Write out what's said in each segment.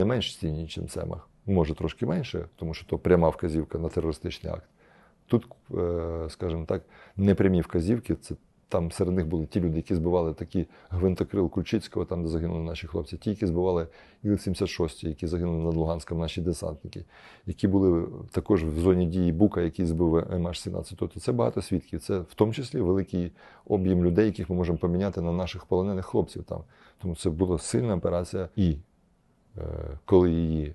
не менш цінні, ніж цемах. Може трошки менше, тому що то пряма вказівка на терористичний акт. Тут, е, скажімо так, непрямі вказівки. Це там серед них були ті люди, які збивали такі гвинтокрил Кульчицького, там, де загинули наші хлопці, ті, які збивали Іл-76, які загинули над Луганськом, наші десантники, які були також в зоні дії Бука, який збив МH17. Тобто це багато свідків. Це в тому числі великий об'єм людей, яких ми можемо поміняти на наших полонених хлопців там. Тому це була сильна операція. І коли її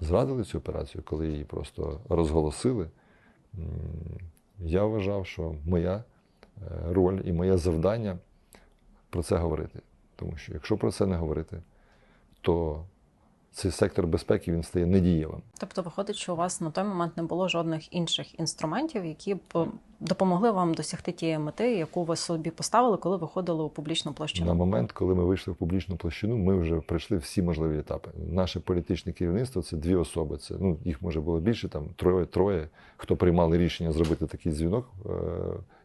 зрадили цю операцію, коли її просто розголосили, я вважав, що моя е, роль і моє завдання про це говорити. Тому що якщо про це не говорити, то цей сектор безпеки він стає недієвим. Тобто, виходить, що у вас на той момент не було жодних інших інструментів, які б е, допомогли вам досягти тієї мети, яку ви собі поставили, коли виходили у публічну площину. На момент, коли ми вийшли в публічну площину, ми вже пройшли всі можливі етапи. Наше політичне керівництво це дві особи. Це ну їх може було більше, там троє, троє, хто приймали рішення зробити такий дзвінок е-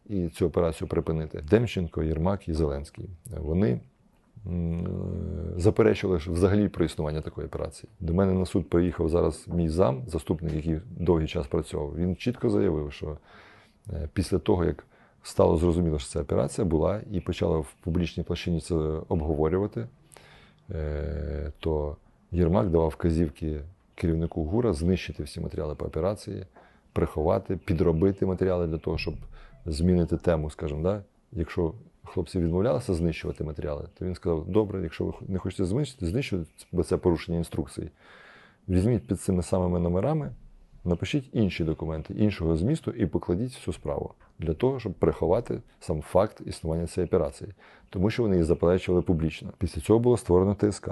і цю операцію припинити. Демченко, Єрмак і Зеленський. Вони заперечували що взагалі про існування такої операції. До мене на суд приїхав зараз мій зам, заступник, який довгий час працював. Він чітко заявив, що е, після того, як стало зрозуміло, що ця операція була, і почала в публічній площині це обговорювати, е, то Єрмак давав вказівки керівнику ГУРа знищити всі матеріали по операції, приховати, підробити матеріали для того, щоб змінити тему, скажімо, да? якщо хлопці відмовлялися знищувати матеріали, то він сказав: добре, якщо ви не хочете знищити, знищувати, бо це порушення інструкцій. Візьміть під цими самими номерами, напишіть інші документи іншого змісту і покладіть всю справу для того, щоб приховати сам факт існування цієї операції, тому що вони її заперечували публічно. Після цього було створено ТСК.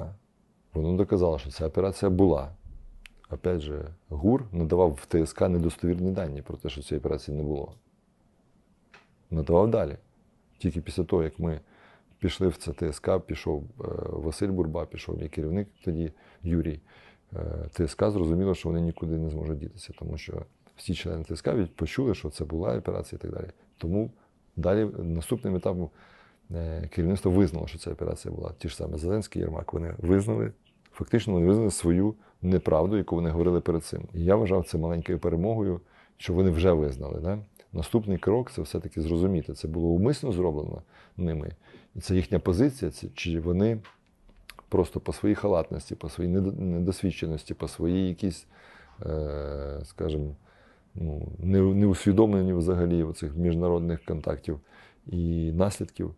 Воно доказало, що ця операція була. Опять же, ГУР надавав в ТСК недостовірні дані про те, що цієї операції не було. Надавав далі. Тільки після того, як ми пішли в це ТСК, пішов е, Василь Бурба, пішов мій керівник тоді Юрій. е, ТСК зрозуміло, що вони нікуди не зможуть дітися, тому що всі члени ТСК почули, що це була операція і так далі. Тому далі наступним етапом е, керівництво визнало, що ця операція була. Ті ж саме Зеленський Єрмак. Вони визнали, фактично вони визнали свою неправду, яку вони говорили перед цим. І я вважав це маленькою перемогою, що вони вже визнали. Да? Наступний крок це все-таки зрозуміти. Це було умисно зроблено ними. І це їхня позиція, чи вони просто по своїй халатності, по своїй недо- недосвідченості, по своїй якійсь, е, скажімо, ну, не, неусвідомлені взагалі цих міжнародних контактів і наслідків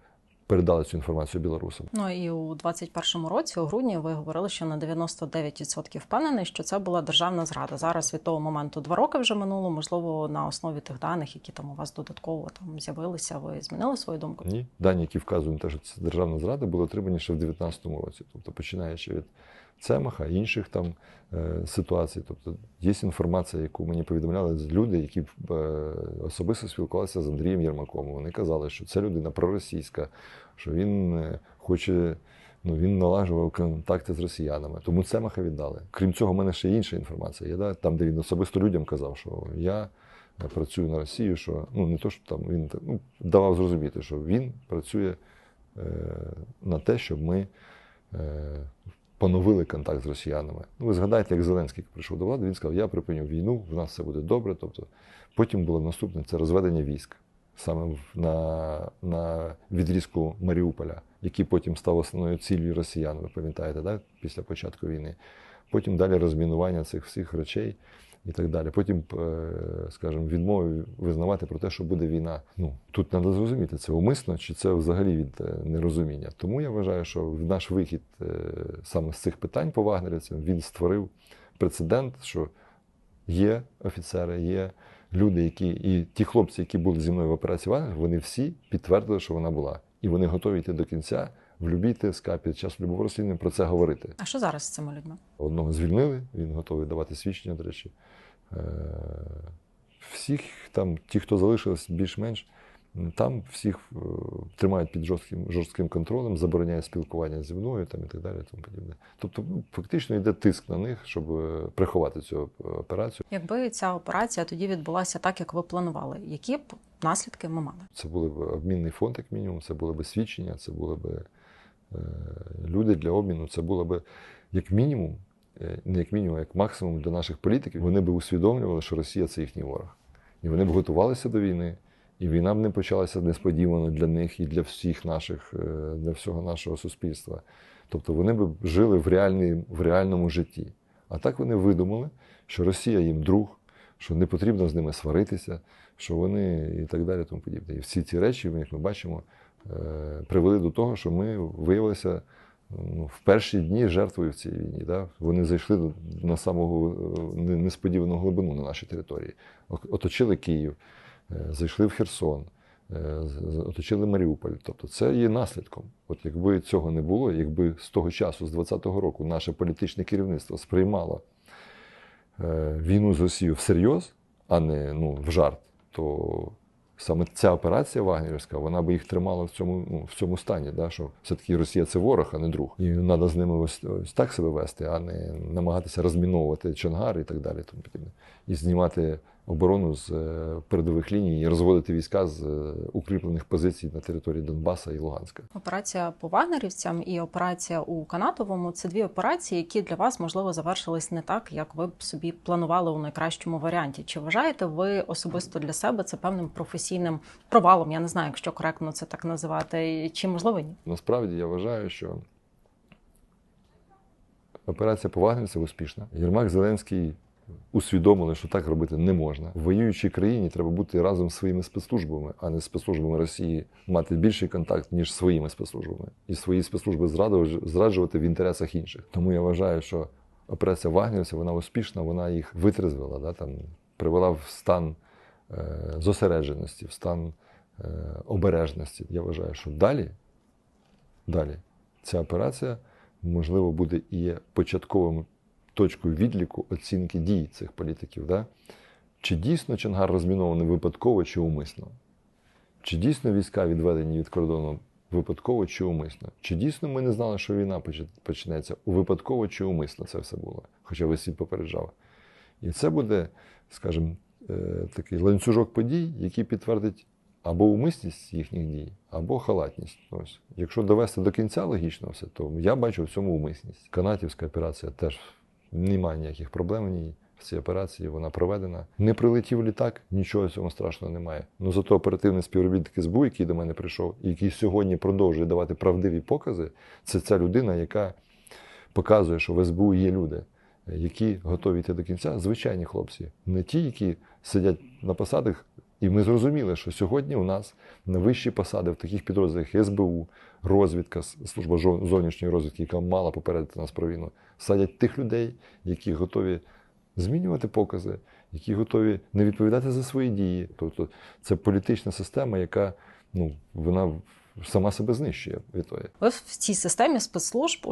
передали цю інформацію білорусам. Ну і у 21-му році, у грудні, ви говорили, що на 99% впевнений, що це була державна зрада. Зараз від того моменту два роки вже минуло. Можливо, на основі тих даних, які там у вас додатково там з'явилися, ви змінили свою думку? Ні, дані, які вказують те, що це державна зрада, були отримані ще в 2019 році. Тобто, починаючи від Цемаха, інших там е, ситуацій. Тобто є інформація, яку мені повідомляли люди, які е, особисто спілкувалися з Андрієм Єрмаком. Вони казали, що це людина проросійська, що він е, хоче. Ну, він налагоджував контакти з росіянами, тому Цемаха віддали. Крім цього, в мене ще інша інформація. Є, да? Там, де він особисто людям казав, що я працюю на Росію, що ну не то, що там він ну, давав зрозуміти, що він працює е, на те, щоб ми е, поновили контакт з росіянами. Ну, ви згадайте, як Зеленський прийшов до влади, він сказав, я припиню війну, в нас все буде добре. Тобто, потім було наступне це розведення військ саме на, на відрізку Маріуполя, який потім став основною ціллю росіян, ви пам'ятаєте, да? після початку війни. Потім далі розмінування цих всіх речей і так далі. Потім, е, скажімо, відмови визнавати про те, що буде війна. Ну тут треба зрозуміти, це умисно чи це взагалі від е, нерозуміння. Тому я вважаю, що наш вихід е, саме з цих питань по вагнерівцям він створив прецедент, що є офіцери, є люди, які і ті хлопці, які були зі мною в операції Вагнер, вони всі підтвердили, що вона була, і вони готові йти до кінця в любій ТСК під час любого розслідування про це говорити. А що зараз з цими людьми? Одного звільнили, він готовий давати свідчення, до речі. Е, Всіх там, ті, хто залишились більш-менш, там всіх е, тримають під жорстким, жорстким контролем, забороняє спілкування зі мною там, і так далі. Тому подібне. Тобто, ну, фактично йде тиск на них, щоб е, приховати цю операцію. Якби ця операція тоді відбулася так, як ви планували, які б наслідки ми мали? Це були б обмінний фонд, як мінімум, це були б свідчення, це були б е, люди для обміну, це було б як мінімум е, не як мінімум, а як максимум для наших політиків, вони б усвідомлювали, що Росія це їхній ворог. І вони б готувалися до війни, і війна б не почалася несподівано для них і для всіх наших, е, для всього нашого суспільства. Тобто вони б жили в, реальній, в реальному житті. А так вони видумали, що Росія їм друг, що не потрібно з ними сваритися, що вони і так далі, тому подібне. І всі ці речі, як ми бачимо, е, привели до того, що ми виявилися ну, в перші дні жертвою в цій війні. Да? Вони зайшли на самого е, несподівану глибину на нашій території, оточили Київ, е, зайшли в Херсон. е, Оточили Маріуполь. Тобто це є наслідком. От якби цього не було, якби з того часу, з 20-го року, наше політичне керівництво сприймало е, війну з Росією всерйоз, а не ну, в жарт, то саме ця операція Вагнерівська, вона би їх тримала в цьому, ну, в цьому стані, да, що все-таки Росія це ворог, а не друг. І треба з ними ось, ось так себе вести, а не намагатися розміновувати Чонгар і так далі. Тому. І знімати оборону з е, передових ліній і розводити війська з е, укріплених позицій на території Донбаса і Луганська. Операція по вагнерівцям і операція у Канатовому це дві операції, які для вас можливо завершились не так, як ви б собі планували у найкращому варіанті. Чи вважаєте ви особисто для себе це певним професійним провалом? Я не знаю, якщо коректно це так називати, чи можливо ні? Насправді я вважаю, що операція по Вагнерівцю успішна. Єрмак Зеленський усвідомили, що так робити не можна. В воюючій країні треба бути разом з своїми спецслужбами, а не з спецслужбами Росії, мати більший контакт, ніж своїми спецслужбами. І свої спецслужби зраджувати в інтересах інших. Тому я вважаю, що операція Вагнерівця вона успішна, вона їх витрезвила, да, там, привела в стан е, зосередженості, в стан е, обережності. Я вважаю, що далі, далі ця операція, можливо, буде і початковим точкою відліку оцінки дій цих політиків. Да? Чи дійсно Чонгар розмінований випадково чи умисно? Чи дійсно війська відведені від кордону випадково чи умисно? Чи дійсно ми не знали, що війна почнеться випадково чи умисно це все було? Хоча весь світ попереджав. І це буде, скажімо, е, такий ланцюжок подій, який підтвердить або умисність їхніх дій, або халатність. Ось. Якщо довести до кінця логічно все, то я бачу в цьому умисність. Канатівська операція теж немає ніяких проблем в ній. В цій операції вона проведена. Не прилетів літак, нічого цього страшного немає. Ну зато оперативний співробітник СБУ, який до мене прийшов, який сьогодні продовжує давати правдиві покази, це ця людина, яка показує, що в СБУ є люди, які готові йти до кінця. Звичайні хлопці, не ті, які сидять на посадах. І ми зрозуміли, що сьогодні у нас на вищі посади в таких підрозділах як СБУ, розвідка, служба зовнішньої розвідки, яка мала попередити нас про війну, садять тих людей, які готові змінювати покази, які готові не відповідати за свої дії. Тобто це політична система, яка ну, вона сама себе знищує від того. Ви в цій системі спецслужб